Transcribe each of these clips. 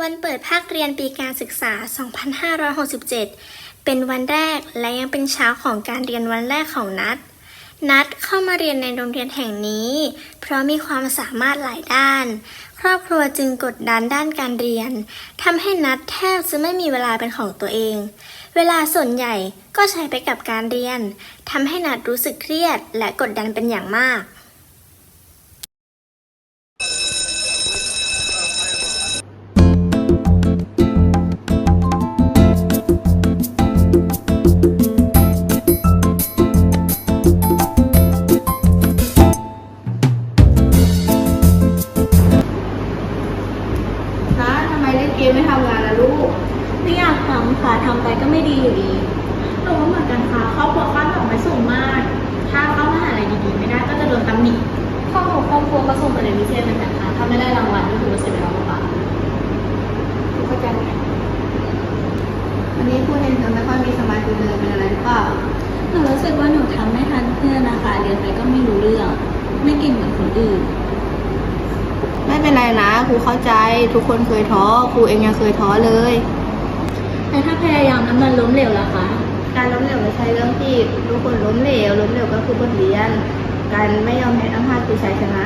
วันเปิดภาคเรียนปีการศึกษา 2567 เป็นวันแรกและยังเป็นเช้าของการเรียนวันแรกของนัด นัดเข้ามาเรียนในโรงเรียนแห่งนี้ เพราะมีความสามารถหลายด้าน ครอบครัวจึงกดดันด้านการเรียนทำให้นัดแทบจะไม่มีเวลาเป็นของตัวเอง เวลาส่วนใหญ่ก็ใช้ไปกับการเรียนทำให้นัดรู้สึกเครียดและกดดันเป็นอย่างมาก ไปก็ไม่ดีอยู่ดีหนูก็เหมือนกันค่ะครอบครัวคาดหวังไว้สูงมาก ถ้าเข้ามหาลัยดีๆไม่ได้ก็จะโดนตำหนิข้อมูลครอบครัวก็ส่งไปเรียนพิเศษเหมือนกันค่ะถ้าไม่ได้รางวัลก็ถือว่าเสียเวลาเปล่าเข้าใจไหมวันนี้พูดเห็นเธอไม่ค่อยมีสมาธิเลยเป็นอะไรหรือเปล่าๆหนูรู้สึกว่าหนูทำไม่ทันเพื่อนนะคะเรียนไปก็ไม่รู้เรื่อง ไม่เก่งเหมือนคนอื่น ไม่เป็นไรนะครูเข้าใจทุกคนเคยท้อครูเองยังเคยท้อเลย แต่ถ้าพยายามแล้วมันล้มเหลวล่ะคะ การล้มเหลวไม่ใช่เรื่องผิดทุกคนล้มเหลว ล้มเหลวก็คือบทเรียน การไม่ยอมแพ้ทั้งห้าคือชัยชนะ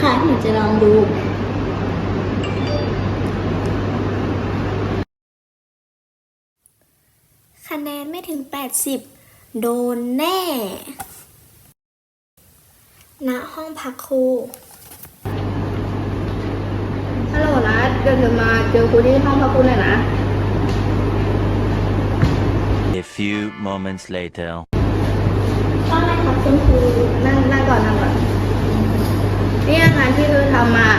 ค่ะหนูจะลองดูคะแนนไม่ถึง 80 โดนแน่ ณ ห้องพักครู ฮัลโหลนะเดี๋ยวเธอมาเจอครูที่ห้องพักครูหน่อยนะ few moments later. ก็ได้ครับคุณครูนั่งนั่งก่อนนั่งก่อนเนี่ยงานที่เธอทำอะ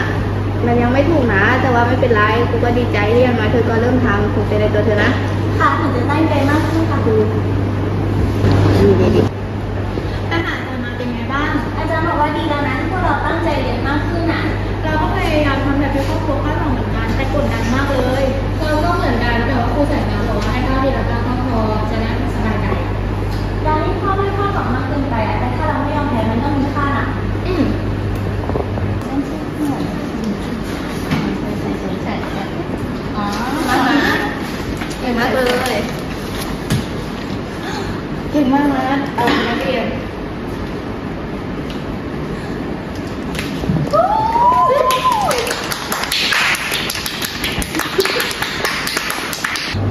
มันยังไม่ถูกนะ แต่ว่าไม่เป็นไรครูก็ดีใจที่อยังน้อยเธอก็เริ่มทำถูกใจในตัวเธอนะ ค่ะหนูจะตั้งใจมากขึ้นค่ะครูปัญหาอาจารย์มาเป็นไงบ้าง อาจารย์บอกว่าดีแล้วนะที่พวกเราตั้งใจเรียนมากขึ้นอะเราก็พยายามทำแบบที่ครอบครัวคาดหวังเหมือนกันแต่กดดันมากเลย เราก็เหมือนกันแต่ว่าครูสายงานบอกว่าให้เท่าที่เราตั้งก็พอจะได้สบายใจการที่พ่อไม่พ่อหวังมากเกินไปอะแต่ถ้าเราไม่ยอมแพ้มันต้องมีค่าน่ะ อืม อ๋อ มากนะเก่งมากเลย เก่งมานเอานักเรียน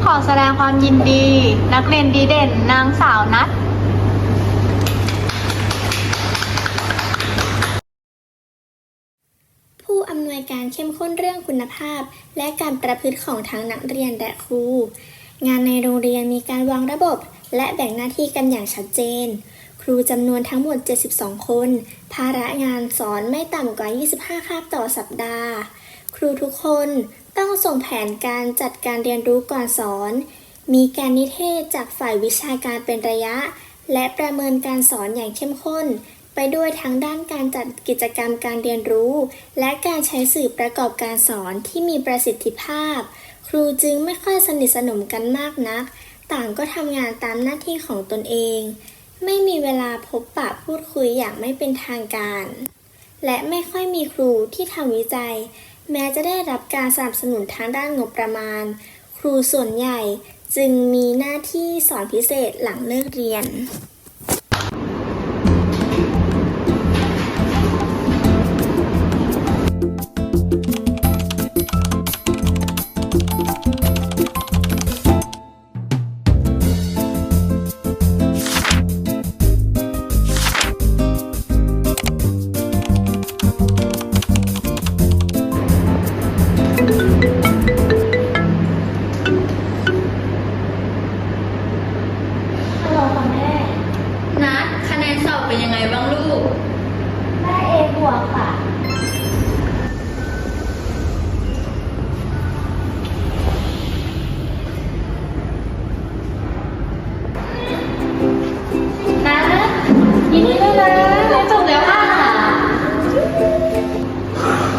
ขอแสดงความยินดี นักเรียนดีเด่นนางสาวนัทผู้อำนวยการเข้มข้นเรื่องคุณภาพ และการประพฤติของทั้งนักเรียนและครู งานในโรงเรียนมีการวางระบบ และแบ่งหน้าที่กันอย่างชัดเจน ครูจำนวนทั้งหมด 72 คน ภาระงานสอนไม่ต่ำกว่า 25 คาบต่อสัปดาห์ ครูทุกคนต้องส่งแผนการจัดการเรียนรู้ก่อนสอน มีการนิเทศจากฝ่ายวิชาการเป็นระยะ และประเมินการสอนอย่างเข้มข้น ไปด้วยทั้งด้านการจัดกิจกรรมการเรียนรู้ และการใช้สื่อประกอบการสอนที่มีประสิทธิภาพ ครูจึงไม่ค่อยสนิทสนมกันมากนัก ต่างก็ทำงานตามหน้าที่ของตนเอง ไม่มีเวลาพบปะพูดคุยอย่างไม่เป็นทางการ และไม่ค่อยมีครูที่ทำวิจัย แม้จะได้รับการสนับสนุนทางด้านงบประมาณ ครูส่วนใหญ่จึงมีหน้าที่สอนพิเศษหลังเลิกเรียน นดีด้วยนะเรียนจบแล้วค่ะ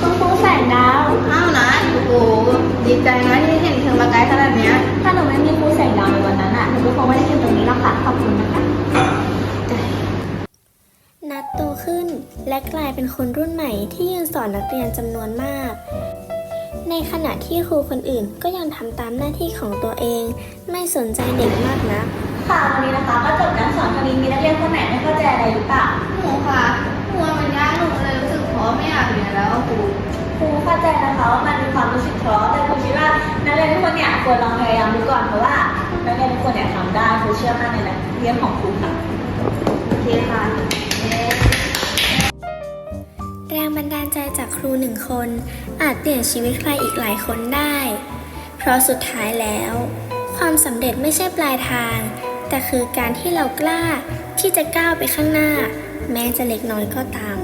คุณครูแสงดาว อ้าวนะโอ้โหดีใจนะที่เห็นเธอมาไกลขนาดเนี้ยถ้าหนูไม่มีครูแสงดาวในวันนั้นอะหนูก็คงไม่ได้ขึ้นตรงนี้หรอกค่ะขอบคุณนะคะนัดโตขึ้น และกลายเป็นคนรุ่นใหม่ที่ยืนสอนนักเรียนจำนวนมาก ในขณะที่ครูคนอื่นก็ยังทำตามหน้าที่ของตัวเอง ไม่สนใจเด็กมากนัก ค่ะวันนี้นะคะก็จบการสอนคณิตมีนักเรียนคนไหนไม่เข้าใจอะไรหรือเปล่าหนูค่ะหนูว่ามันยากหนูเลยรู้สึกท้อไม่อยากเรียนแล้วครูครูเข้าใจนะคะว่ามันมีความรู้สึกท้อแต่ครูคิดว่านักเรียนทุกคนเนี่ยควรลองพยายามดูก่อนเพราะว่านักเรียนทุกคนเนี่ยทำได้ครูเชื่อมั่นในนักเรียนของครูค่ะโอเคค่ะแรงบันดาลใจจากครูหนึ่งคน อาจเปลี่ยนชีวิตใครอีกหลายคนได้ เพราะสุดท้ายแล้ว ความสำเร็จไม่ใช่ปลายทาง แต่คือการที่เรากล้าที่จะก้าวไปข้างหน้า แม้จะเล็กน้อยก็ตาม